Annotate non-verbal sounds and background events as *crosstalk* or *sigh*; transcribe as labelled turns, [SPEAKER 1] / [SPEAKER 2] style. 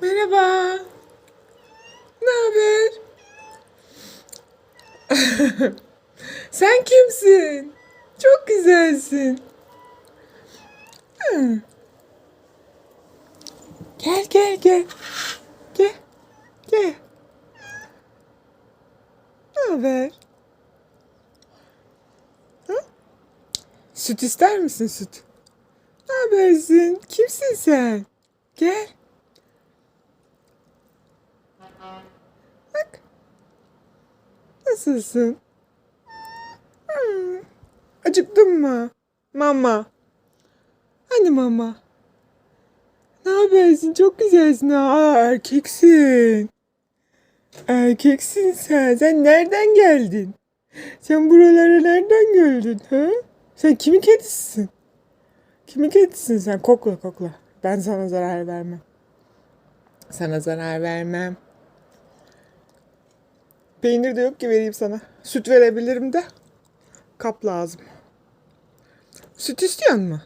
[SPEAKER 1] Merhaba. Ne haber? *laughs* Sen kimsin? Çok güzelsin. Hı. Gel gel gel. Gel. Gel. Ne haber? Hı? Süt ister misin süt? Ne habersin? Kimsin sen? Gel. Bak. Nasılsın? Hmm. Acıktın mı? Mama. Hani mama? Ne habersin? Çok güzelsin. Aa, erkeksin. Erkeksin sen. Sen nereden geldin? Sen buralara nereden geldin? Ha? Sen kimin kedisisin? Kimin kedisisin sen? Kokla kokla. Ben sana zarar vermem. Sana zarar vermem. Peynir de yok ki vereyim sana. Süt verebilirim de. Kap lazım. Süt istiyor mu?